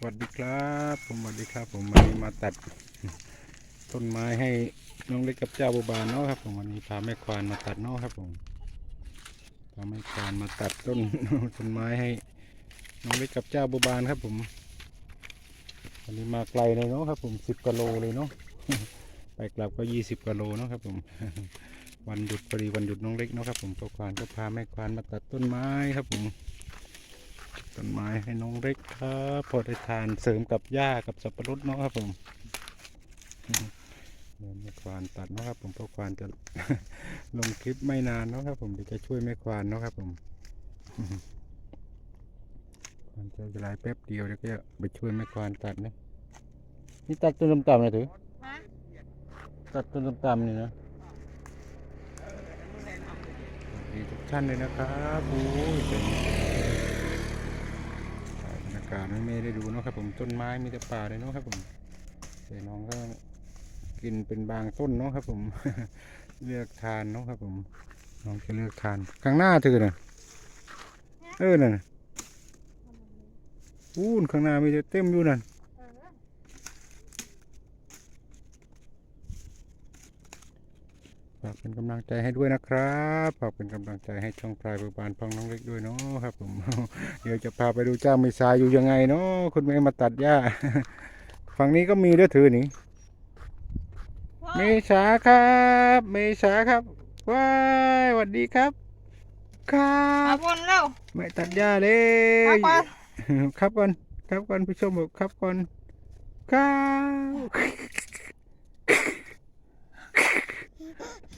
สวัสดีครับผมสวัสดีครับ ผมวันนี้มาตัดต้นไม้ให้น้องเล็กกับเจ้าบัวบานเนาะครับผมวันนี้พาแม่ควานมาตัดเนาะครับผมพาแม่ควานมาตัดต้นต้นไม้ให้น้องเล็กกับเจ้าบัวบานครับผมวันนี้มาไกลเลยเนาะครับผมสิบกิโลเลยเนาะไปกลับก็ยี่สิบกิโลเนาะครับผมวันหยุดพอดีวันหยุดน้องเล็กเนาะครับผมพ่อควานก็พาแม่ควานมาตัดต้นไม้ครับผม ต้นไม้ให้น้องเล็กครับพอได้ทานเสริมกับหญ้ากับสับปะรดเนาะครับผมเดี๋ยวแม่ควานตัดเนาะครับผมเพราะควานจะลงคลิปไม่นานเนาะครับผมเดี๋ยวจะช่วยแม่ควานเนาะครับผมควานจะเวลาแป๊บเดียวเดี๋ยวก็จะไปช่วยแม่ควานตัดนะนี่ตัดต้นต่ำๆเลยถือฮะตัดต้นต่ำๆนี่นะสวัสดีทุกท่านเลยนะครับโอ้ยเป็นถ่ายบรรยา กาศให้แม่ได้ดูนะครับผมต้นไม้มีแต่ป่าเลยเนาะครับผมแต่น้องก็กินเป็นบางต้นเนาะครับ ผมเลือกทานเนาะครับ ผม น้องจะเลือกทานข้างหน้าเธอน่ะเออน่ะอู้นข้างหน้ามีแต่เต็มอยู่นั่น เออ ฝากเป็นกำลังใจให้ด้วยนะครับฝากเป็นกำลังใจให้ช่องพลายเบอร์บานพองน้องเล็กด้วยเนาะครับผมเดี๋ยวจะพาไปดูเจ้าเมษาอยู่ยังไงเนาะคุณแม่มาตัดหญ้าฝั่งนี้ก็มีเด้อถือนี่เมษาครับ เมษาครับว้ายสวัสดีครับครัมาบบนแล้วไม่ตัดหญ้าเลยครับก่อนครับก่อนครับก่อนผู้ชมบอกครับก่อนครับ เฮ้อ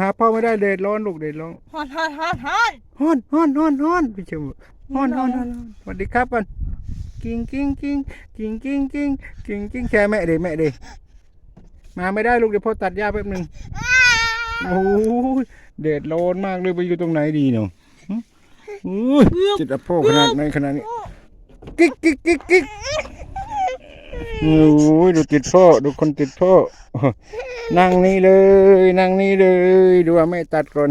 หาพ่อไม่ได้เด็ดร้อนลูกเด็ดร้อนฮอนฮอนฮอนฮอนฮ้อนฮ้อนฮ้อนฮ้อนผู้ชมบอกฮ้อนฮ้อนฮ้อนฮ้อนสวัสดีครับก่อนกิ้งกิ้งกิ้งกิ้งกิ้งกิ้งกิ้งกิ้งแค่แม่เดแม่เดมาไม่ได้ลูกเดี๋ยวพ่อตัดหญ้าแป๊บหนึงโอ้ยเดดร้อนมากเลยไปอยู่ตรงไหนดีเนาะหึอุ้ยจิตอโภขนาดไหนขนาดนี้กิ๊กกิ๊กกิ๊กกิ๊ก โอ้ยดูติดพ่อดูคนติดพ่อนั่งนี่เลย นั่งนี่เลย ดูว่าแม่ตัดก่อน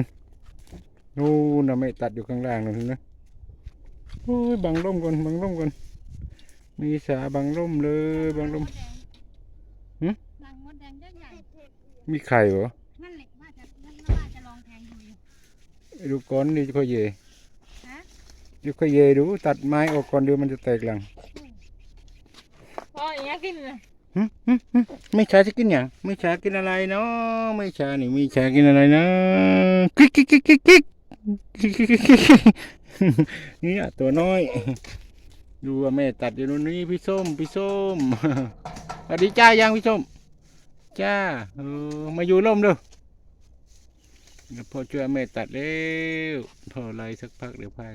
นู่นนะแม่ตัดอยู่ข้างล่างนั่นนะโอ้ยบังร่มก่อนบังร่มก่อนมีสาบังร่มเลยบังร่มหึรังมดแดงเยอะใหญ่มีไข่เหรอนั่นแหละว่าจะนั่นว่าจะลองแทงดูอยู่ดูก้อนนี่ค่อยเยฮะดูค่อยเยดู ตัดไม้ออกก่อนเดี๋ยวมันจะแตกหลัง กินไม่ช้าจะกินอย่างไม่ช้ากินอะไรเนาะไม่ช้านี่ไม่ช้ากินอะไรนะคิกคิกคิกคิกกิ๊กนี่ยตัวน้อย ดูว่าแม่ตัดอยู่นู่นี้พี่ส้มพี่ส้มสวัสดีจ้ายังพี่ส้มจ้าเออมาอยู่ร่มเด้อเดี๋ยวพอช่วยแม่ตัดเร็วพออะไรสักพักเดี๋ยวพา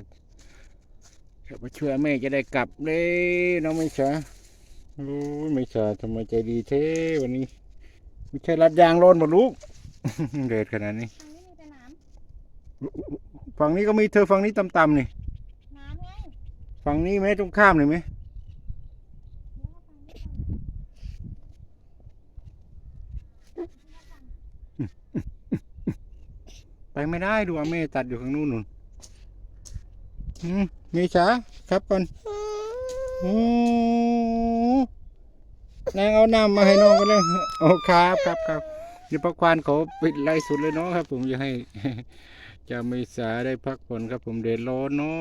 เดี๋ยวพอช่วยแม่จะได้กลับเลยน้องไม่ช้า โอ้ยไม่ใช่ทำไมใจดีเท่วันนี้ ไม่ใช่รัดยางโลนหมดลูก เดือดขนาดนี้ทางนี้มีแต่น้ฝั่งนี้ก็มีเธอฝั่งนี้ต่ำๆนี่ำน้ำไงฝั่งนี้ไหมตรงข้ามเลยไหมเดี๋ยวเอาฝั่งนี้ก่อนไปไม่ได้ดูอาเม่ตัดอยู่ข้างนู้นนู่นอืมมีช้าครับก่อนโอ้ นางเอาน้ำมาให้น้องกันเลยโอ้ครับครับครับเดี๋ยวพักควานขอปิดไล่สุดเลยเนาะครับ ผมจะให้จะไม่สาได้พักผ่อนครับผมเดือดร้อนเนาะ